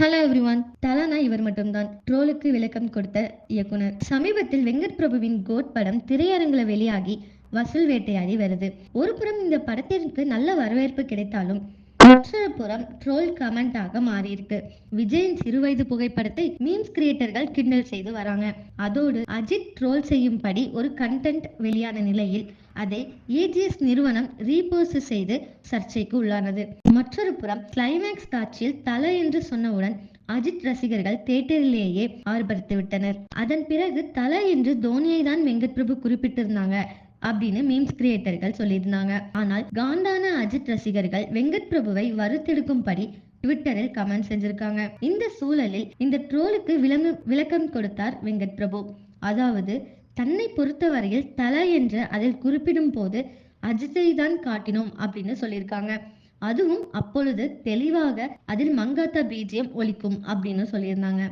Hello everyone தலானா இவர் மட்டும்தான். ட்ரோலுக்கு விளக்கம் கொடுத்த இயக்குனர். சமீபத்தில் வெங்கட் பிரபுவின் கோட் படம் திரையரங்குல வெளியாகி வசூல் வேட்டையாடி வருது. ஒரு புறம் இந்த படத்திற்கு நல்ல வரவேற்பு கிடைத்தாலும் மற்றொரு புறம் ட்ரோல் கமெண்டாக மாறியிருக்கு. விஜயின் சிறுவயது புகைப்படத்தை மீம்ஸ் கிரியேட்டர்கள் கிண்டல் செய்து வராங்க. அதோடு அஜித் ட்ரோல் செய்யும்படி ஒரு கண்டென்ட் வெளியான நிலையில் அதை ஏஜிஎஸ் நிறுவனம் ரீபோஸ்ட் செய்து சர்ச்சைக்கு உள்ளானது. மற்றொரு புறம் கிளைமேக்ஸ் காட்சியில் தலை என்று சொன்னவுடன் அஜித் ரசிகர்கள் தேட்டரிலேயே ஆர்ப்பரித்து விட்டனர். அதன் பிறகு தலை என்று தோனியை தான் வெங்கட் பிரபு குறிப்பிட்டிருந்தாங்க. அப்படின்னு மீம்ஸ் கிரியேட்டர்கள் சொல்லியிருந்தாங்க. ஆனால் காண்டான அஜித் ரசிகர்கள் வெங்கட் பிரபுவை வறுத்தெடுக்கும்படி ட்விட்டரில் கமெண்ட் செஞ்சிருக்காங்க. இந்த சூழலில் இந்த ட்ரோலுக்கு விளங்கு விளக்கம் கொடுத்தார் வெங்கட் பிரபு. அதாவது தன்னை பொறுத்தவரையில் தலை என்று அதில் குறிப்பிடும் போது அஜித்தை தான் காட்டினோம் அப்படின்னு சொல்லியிருக்காங்க. அதுவும் அப்பொழுது தெளிவாக அதில் மங்காத்தா பீஜியம் ஒலிக்கும் அப்படின்னு சொல்லியிருந்தாங்க.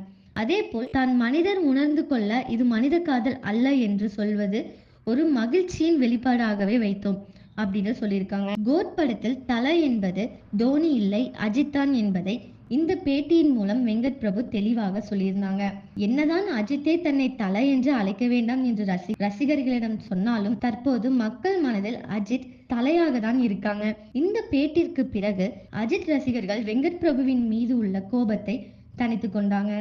அதே போல் தான் மனிதர் உணர்ந்து கொள்ள இது மனித காதல் அல்ல என்று சொல்வது ஒரு மகிழ்ச்சியின் வெளிப்பாடாகவே வைத்தோம் அப்படின்னு சொல்லியிருக்காங்க. கோட் படத்தில் தலை என்பது தோனி இல்லை அஜித்தான் என்பதை இந்த பேட்டியின் மூலம் வெங்கட் பிரபு தெளிவாக சொல்லியிருந்தாங்க. என்னதான் அஜித்தே தன்னை தலை என்று அழைக்க வேண்டாம் என்று ரசி ரசிகர்களிடம் சொன்னாலும் தற்போது மக்கள் மனதில் அஜித் தலையாக தான் இருக்காங்க. இந்த பேட்டிற்கு பிறகு அஜித் ரசிகர்கள் வெங்கட் பிரபுவின் மீது உள்ள கோபத்தை தனித்து கொண்டாங்க.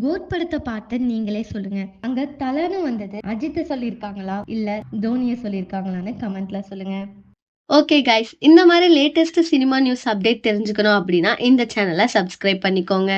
கோட் படத்தை பார்த்து நீங்களே சொல்லுங்க. அங்க தலைன்னு வந்தது அஜித்தை சொல்லியிருக்காங்களா? இல்ல தோனிய சொல்லியிருக்காங்களான்னு கமெண்ட்ல சொல்லுங்க. ஓகே கைஸ் இந்த மாதிரி லேட்டஸ்ட் சினிமா நியூஸ் அப்டேட் தெரிஞ்சுக்கணும் அப்படின்னா இந்த சேனலை சப்ஸ்கிரைப் பண்ணிக்கோங்க.